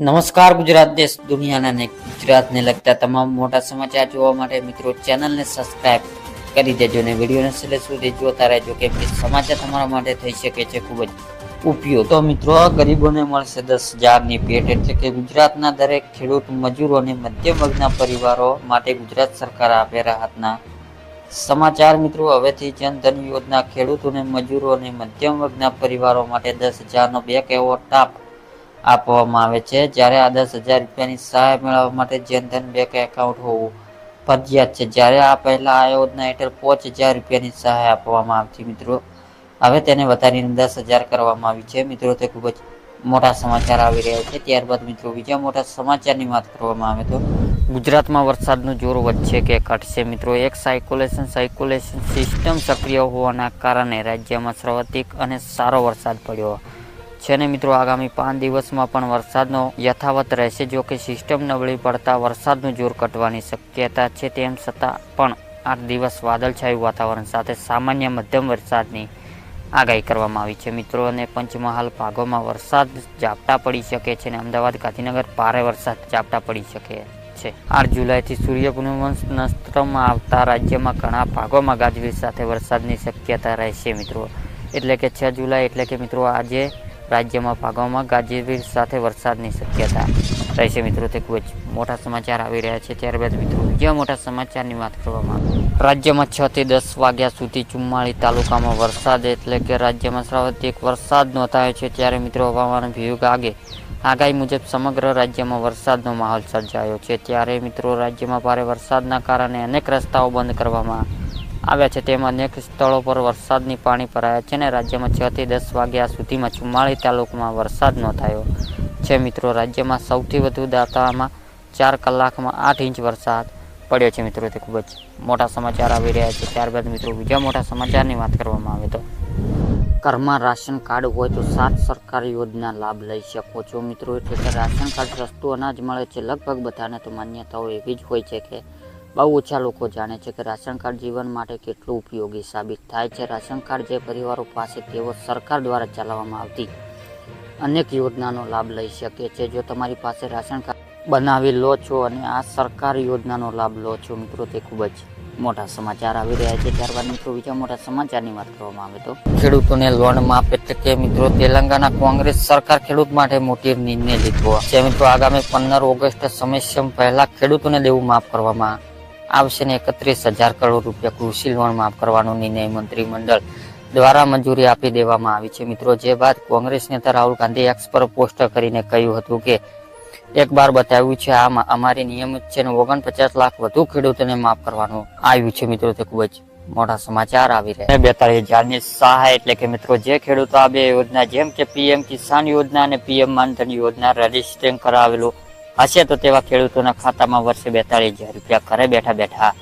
નમસ્કાર ગુજરાત દેશ દુનિયાના અને ગુજરાતને લગતા તમામ મોટા સમાચાર જોવા માટે મિત્રો ચેનલને સબસ્ક્રાઇબ કરી દેજો ને વિડીયોને છેલ્લે સુધી જોતા રહેજો કેમ કે સમાચાર તમારા માટે થઈ શકે છે ખૂબ જ ઉપયોગ. તો મિત્રો ગરીબોને મળશે દસ હજારની ભેટ એટલે કે ગુજરાતના દરેક ખેડૂત, મજૂરો અને મધ્યમ વર્ગના પરિવારો માટે ગુજરાત સરકાર આપે રાહતના સમાચાર. મિત્રો, હવેથી જનધન યોજના ખેડૂતોને મજૂરો અને મધ્યમ વર્ગના પરિવારો માટે દસ હજારનો બેક એવો ટાપ આપવામાં આવે છે. જ્યારે આ દસ હજાર રૂપિયાની સહાય મેળવવા માટે જનધન બેંક એકાઉન્ટ હોવું ફરજિયાત છે. જ્યારે આ પહેલાં આ યોજના હેઠળ પાંચ હજાર રૂપિયાની સહાય આપવામાં આવતી મિત્રો, હવે તેને વધારીને દસ હજાર કરવામાં આવી છે. મિત્રો, તે ખૂબ જ મોટા સમાચાર આવી રહ્યા છે. ત્યારબાદ મિત્રો, બીજા મોટા સમાચારની વાત કરવામાં આવે તો, ગુજરાતમાં વરસાદનું જોર વધશે કે ઘટશે? મિત્રો, એક સાયકોલેશન સાયકોલેશન સિસ્ટમ સક્રિય હોવાના કારણે રાજ્યમાં સર્વાધિક અને સારો વરસાદ પડ્યો. છે ને મિત્રો, આગામી પાંચ દિવસમાં પણ વરસાદનો યથાવત રહેશે, જો કે સિસ્ટમ નબળી પડતા વરસાદનું જોર ઘટવાની શક્યતા છે. તેમ છતાં પણ આઠ દિવસ વાદળછાયું વાતાવરણ સાથે સામાન્ય મધ્યમ વરસાદની આગાહી કરવામાં આવી છે. મિત્રો, અને પંચમહાલ ભાગોમાં વરસાદ ઝાપટા પડી શકે છે અને અમદાવાદ, ગાંધીનગર ભારે વરસાદ ઝાપટા પડી શકે છે. આઠ જુલાઈથી સૂર્યપુનવંશ નસ્ત્રમાં આવતા રાજ્યમાં ઘણા ભાગોમાં ગાજવીજ સાથે વરસાદની શક્યતા રહેશે મિત્રો. એટલે કે છ જુલાઈ એટલે કે મિત્રો, આજે રાજ્યમાં ભાગોમાં ગાજવીજ સાથે વરસાદની શક્યતા રહેશે મિત્રો, તે ખૂબ જ મોટા સમાચાર આવી રહ્યા છે. ત્યારબાદ મિત્રો, બીજા મોટા સમાચારની વાત કરવામાં રાજ્યમાં છ થી દસ વાગ્યા સુધી ચુમ્માળી તાલુકામાં વરસાદ, એટલે કે રાજ્યમાં સર્વાધિક વરસાદ નોંધાયો છે. ત્યારે મિત્રો, હવામાન વિભાગે આગાહી મુજબ સમગ્ર રાજ્યમાં વરસાદનો માહોલ સર્જાયો છે. ત્યારે મિત્રો, રાજ્યમાં ભારે વરસાદના કારણે અનેક રસ્તાઓ બંધ કરવામાં આવ્યા છે. તેમાં અનેક સ્થળો પર વરસાદની પાણી ભરાયા છે અને રાજ્યમાં છ થી દસ વાગ્યા સુધીમાં ચુમ્માળી તાલુકામાં વરસાદ નોંધાયો છે. મિત્રો, રાજ્યમાં સૌથી વધુ દાતામાં ચાર કલાકમાં આઠ ઇંચ વરસાદ પડ્યો છે. મિત્રો, તે ખૂબ જ મોટા સમાચાર આવી રહ્યા છે. ત્યારબાદ, મિત્રો, બીજા મોટા સમાચારની વાત કરવામાં આવે તો ઘરમાં રાશન કાર્ડ હોય તો સાત સરકારી યોજના લાભ લઈ શકો છો. મિત્રો, એટલે કે રાશન કાર્ડ સસ્તું અનાજ મળે છે. લગભગ બધાને તો માન્યતાઓ એવી જ હોય છે કે બહુ ઓછા લોકો જાણે છે કે રાશન કાર્ડ જીવન માટે કેટલું ઉપયોગી સાબિત થાય છે. રાશન કાર્ડ જે પરિવારો પાસે તેઓ સરકાર દ્વારા ચલાવવામાં આવતી અનેક યોજનાનો લાભ લઈ શકે છે. જો તમારી પાસે રાશન કાર્ડ બનાવી લો છો અને આ સરકારી યોજનાનો લાભ લો છો, મિત્રો, તે ખૂબ જ મોટા સમાચાર આવી રહ્યા છે. ત્યારબાદ, મિત્રો, બીજા મોટા સમાચારની વાત કરવામાં આવે તો ખેડૂતોને લોન માફ એટલે કે, મિત્રો, તેલંગાના કોંગ્રેસ સરકાર ખેડૂત માટે મોટી નિર્ણય લીધો. છે મિત્રો, આગામી પંદર ઓગસ્ટ સમયસમ પહેલા ખેડૂતોને દેવું માફ કરવામાં આવશે ને એકત્રીસ હજાર કરોડ રૂપિયા કૃષિ લોન માફ કરવાનો નિર્ણય મંત્રીમંડળ દ્વારા મંજૂરી આપી દેવામાં આવી છે. મિત્રો, જે બાદ કોંગ્રેસ નેતા રાહુલ ગાંધી એક્સ પર પોસ્ટ કરીને કહ્યું હતું કે, એક બાર બતાવ્યું છે આ અમારી નિયમિત છે ઓગણપચાસ લાખ વધુ ખેડૂતોને માફ કરવાનું આવ્યું છે. મિત્રો, તે ખૂબ જ મોટા સમાચાર આવી રહ્યા બેતાળીસ હજારની સહાય એટલે કે મિત્રો, જે ખેડૂતો આ બે યોજના, જેમ કે પીએમ કિસાન યોજના અને પીએમ માનધન યોજના રજીસ્ટ્રેશન કરાવેલું હશે તો તેવા ખેડૂતોના ખાતામાં વર્ષે બેતાળીસ હજાર રૂપિયા ઘરે બેઠા બેઠા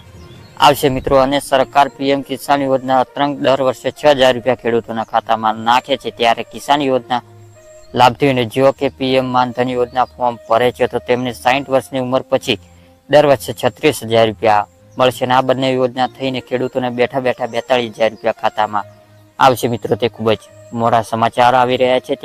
આવશે મિત્રો. અને સરકાર પીએમ કિસાન યોજના અતરંગ દર વર્ષે છ હજાર રૂપિયા ખેડૂતોના ખાતામાં નાખે છે. ત્યારે કિસાન યોજના લાભધીઓને જો કે પીએમ માનધન યોજના ફોર્મ ભરે છે, તો તેમને સાહીઠ વર્ષની ઉંમર પછી દર વર્ષે છત્રીસ હજાર રૂપિયા મળશે. અને આ બંને યોજના થઈને ખેડૂતોને બેઠા બેઠા બેતાળીસ હજાર રૂપિયા ખાતામાં આવશે મિત્રો. તે ખૂબ જ મોટા સમાચાર આવી રહ્યા છે.